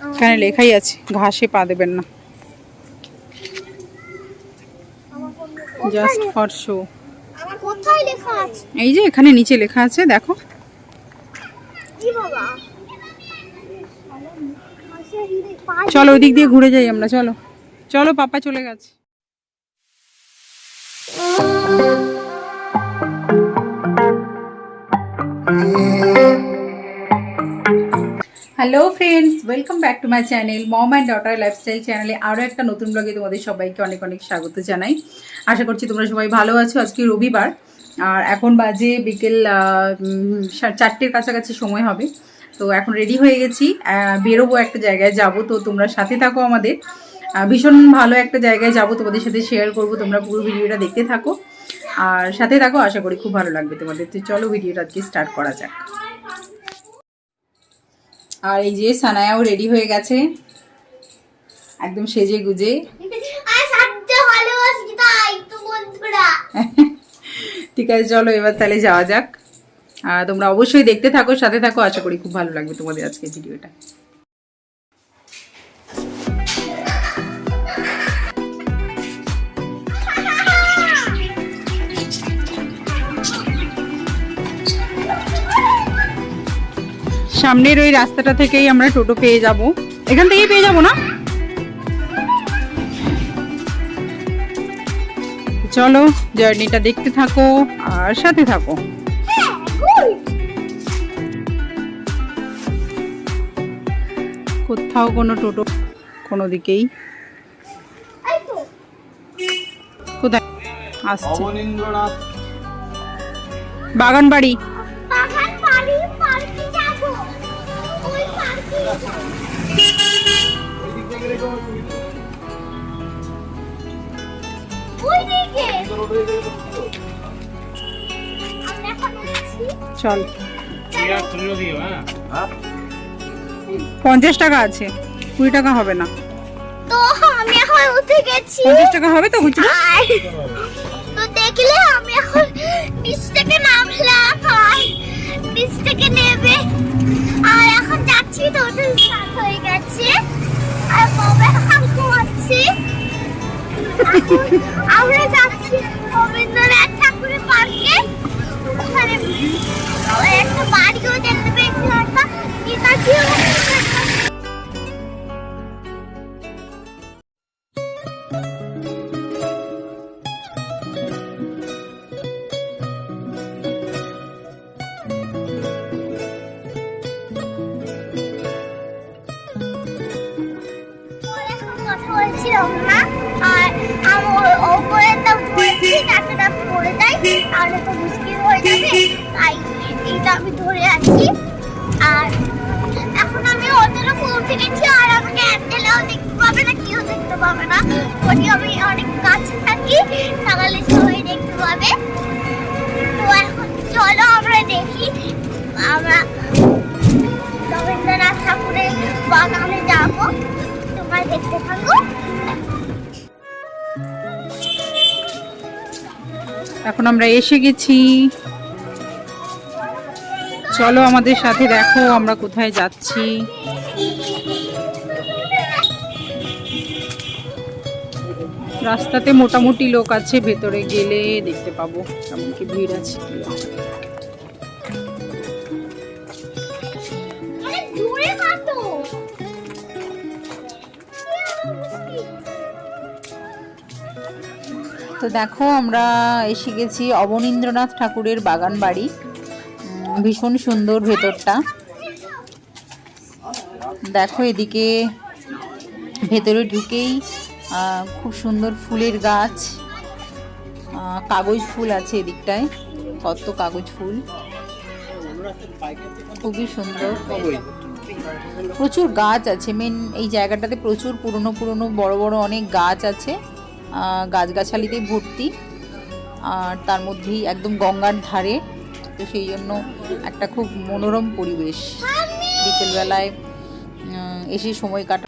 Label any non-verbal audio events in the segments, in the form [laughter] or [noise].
এখানে লেখাই আছে ঘাসে পা দেবেন না। জাস্ট ফর শো এই যে এখানে নিচে লেখা আছে দেখো। চলো ওই দিক দিয়ে ঘুরে যাই আমরা চলো। চলো পাপা চলে গেছে। Hello friends welcome back to my channel mom and daughter lifestyle চ্যানেলে আরও একটা নতুন ব্লগে তোমাদের সবাইকে অনেক অনেক স্বাগত জানাই। আশা করছি তোমরা সবাই ভালো আছো আজকে রবিবার। আর এখন বাজে বিকেল চারটের কাছাকাছি সময় হবে। তো এখন রেডি হয়ে গেছি। বেরোবো একটা জায়গায় যাব। তো তোমরা সাথে থাকো আমাদের। ভীষণ ভালো একটা জায়গায় যাব। তোমাদের সাথে শেয়ার করব। তোমরা পুরো ভিডিওটা দেখতে থাকো। আর সাথে থাকো। আশা করি খুব ভালো লাগবে তোমাদের। তো চলো ভিডিওটা আজকে স্টার্ট করা যাক। আর এই যে সানায়াও রেডি হয়ে গেছে। একদম সেজে গুজে। [laughs] ঠিক আছে চলো এবার তাহলে যাওয়া যাক। আর তোমরা অবশ্যই দেখতে থাকো সাথে থাকো আশা করি খুব ভালো লাগবে তোমাদের আজকে ভিডিওটা সামনের ওই রাস্তাটা থেকেই আমরা টোটো পেয়ে যাব। এখান থেকেই পেয়ে যাব না? চলো জার্নিটা দেখতে থাকো আর সাথে থাকো। কোথাও কোনো টোটো কোনো দিকেই। কোথায়? আসছে। বাগান বাড়ি চল। দিও হ্যাঁ। পঞ্চাশ টাকা আছে কুড়ি টাকা হবে না। তো আমি এখন উঠে গেছি। পঞ্চাশ টাকা হবে তো খুচরো আর তো দেখলে আমি এখন নিচ থেকে নামলাম আর নিচ থেকে নেবে আর এখন যাচ্ছি টোটাল স্টার্ট হয়ে গেছে। [laughs] আমরা যাচ্ছি রবীন্দ্রনাথ ঠাকুরের পার্কে ওখানে একটা বাড়িও দেখতে পেয়েছি একটা বলছিলাম না আর আমার ওপরেরটা ধরেছি টাকাটা পড়ে যায় তাহলে তো মুশকিল হয়ে যাবে। তাই এইটা আমি ধরে আছি। আর এখন আমি হোটেলে পৌঁছে গেছি আর আমাকে অ্যান্ডেলাও দেখতে পাবে না, কেউ দেখতে পাবে না। যদি আমি অনেক কাছে থাকি, তাহলে সবাই দেখতে পাবে। তো এখন চলো আমরা দেখি, আমরা রবীন্দ্রনাথ ঠাকুরের বাগানে যাব। তোমরা দেখতে থাকো। এখন আমরা এসে গেছি। চলো আমাদের সাথে দেখো আমরা কোথায় যাচ্ছি। রাস্তাতে মোটামুটি লোক আছে, ভেতরে গেলে দেখতে পাবো কেমন কি ভিড় আছে। তো দেখো, আমরা এসে গেছি অবনীন্দ্রনাথ ঠাকুরের বাগান বাড়ি। ভীষণ সুন্দর ভেতরটা। দেখো, এদিকে ভেতরে ঢুকেই খুব সুন্দর ফুলের গাছ। কাগজ ফুল আছে এদিকটায়, কত কাগজ ফুল। খুবই সুন্দর। প্রচুর গাছ আছে। মেন এই জায়গাটাতে প্রচুর পুরনো পুরনো বড় বড় অনেক গাছ আছে। আহ, গাছগাছালিতে ভর্তি আর তার মধ্যেই একদম গঙ্গার ধারে। তো সেই জন্য একটা খুব মনোরম পরিবেশ। বিকেলবেলায় এসে সময় কাটা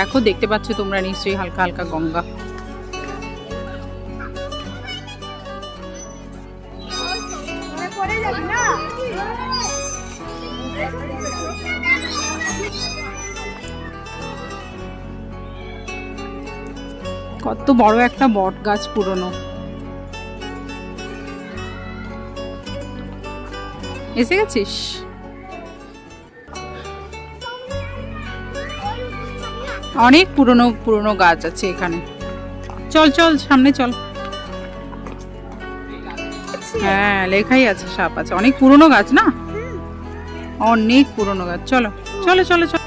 দেখো, দেখতে পাচ্ছ তোমরা নিশ্চয়ই হালকা হালকা গঙ্গা। কত বড় একটা বট গাছ পুরনো। এসে গেছিস? অনেক পুরনো পুরনো গাছ আছে এখানে। চল চল, সামনে চল। হ্যাঁ লেখাই আছে, সাপ আছে। অনেক পুরনো গাছ না? অনেক পুরনো গাছ। চলো চলো চলো চলো।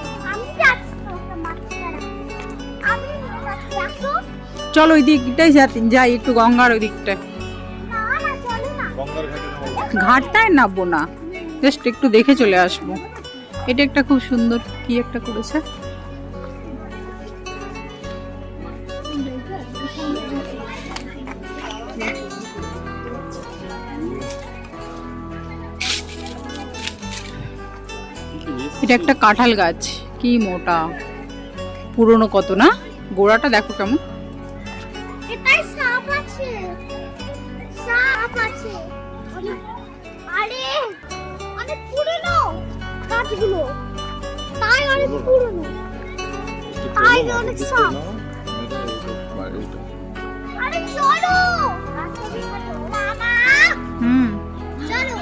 চলো ওই দিকটাই যাই একটু গঙ্গার ওই দিকটায়। ঘাটটায় নামবো না। জাস্ট একটু দেখে চলে আসব। এটা একটা খুব সুন্দর কি একটা করেছে? এটা একটা কাঁঠাল গাছ। কি মোটা। পুরনো কত না? গোড়াটা দেখো কেমন। গাছগুলো। তাই অনেক পুরনো। তাই অনেক সাপ। আরে চলো! হুম। চলো।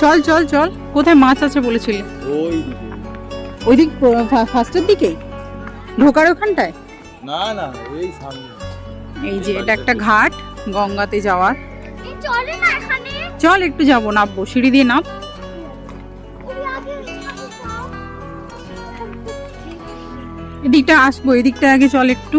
চল চল চল। কোথায় মাছ আছে বলেছিলে? ওই ওই দিক ফার্স্টের দিকে? ঢোকার ওখানটায়? না না এই সামনে। এই যে এটা একটা ঘাট গঙ্গাতে যাওয়ার। চল একটু যাব নামবো। সিঁড়ি দিয়ে নাম। এদিকটা আসব এদিকটা আগে চল একটু।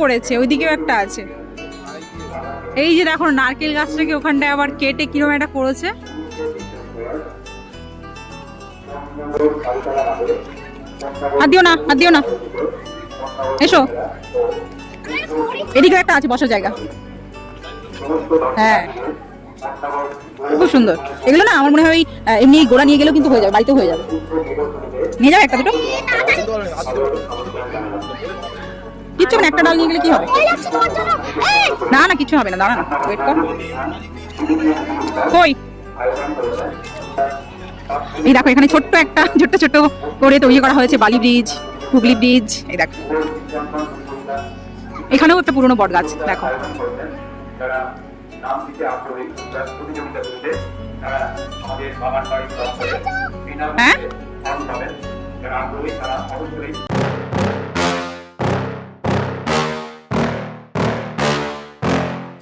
করেছে, ওইদিকেও একটা আছে। এই যে দেখো, নারকেল গাছটাকে ওখানটায় আবার কেটে কীরকম একটা করেছে। আর দিও না, আর দিও না। এসো। একটা আছে, বসার জায়গা। হ্যাঁ। খুব সুন্দর। এগুলো না আমার মনে হয় এমনি গোড়া নিয়ে গেলেও কিন্তু হয়ে যাবে, বাড়িতেও হয়ে যাবে। নিয়ে যাবে একটা দুটো? কিচ্ছু না? একটা ডাল নিয়ে গেলে কি হবে? না না কিছু হবে না দাঁড়া না ওয়েট কর। কই? এই দেখো এখানে ছোট্ট একটা ছোট্ট ছোট্ট করে তৈরি করা হয়েছে বালি ব্রিজ হুগলি ব্রিজ এই দেখো। এখানেও একটা পুরনো বট গাছ দেখো। যারা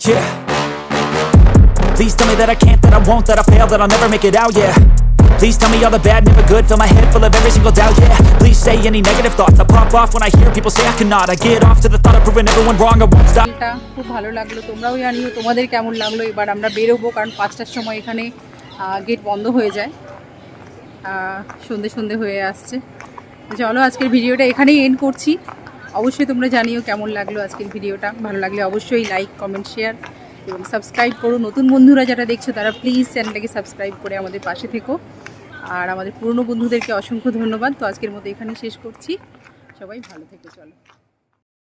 Yeah. Please tell me that I can't, that I won't, that I fail, that I'll never make it out, yeah. Please tell me all the bad, never good, fill my head full of every single doubt, yeah. Please say any negative thoughts, I pop off when I hear people say I cannot. I get off to the thought of proving everyone wrong, I won't stop. খুব ভালো লাগল তোমরাও জানিও তোমাদের কেমন লাগল এবার আমরা বেরোবো কারণ পাঁচটার সময় এখানে গেট বন্ধ হয়ে যায় সন্ধে সন্ধে হয়ে আসছে চলো আজকের ভিডিওটা এখানেই এন্ড করছি অবশ্যই তোমরা জানিও কেমন লাগল আজকের ভিডিওটা। ভালো লাগলে অবশ্যই লাইক কমেন্ট শেয়ার এবং সাবস্ক্রাইব করো। নতুন বন্ধুরা যারা দেখছ, তারা প্লিজ চ্যানেলটাকে সাবস্ক্রাইব করে আমাদের পাশে থেকো। আর আমাদের পুরনো বন্ধুদেরকে অসংখ্য ধন্যবাদ। তো আজকের মতো এখানে শেষ করছি। সবাই ভালো থেকে, চলো।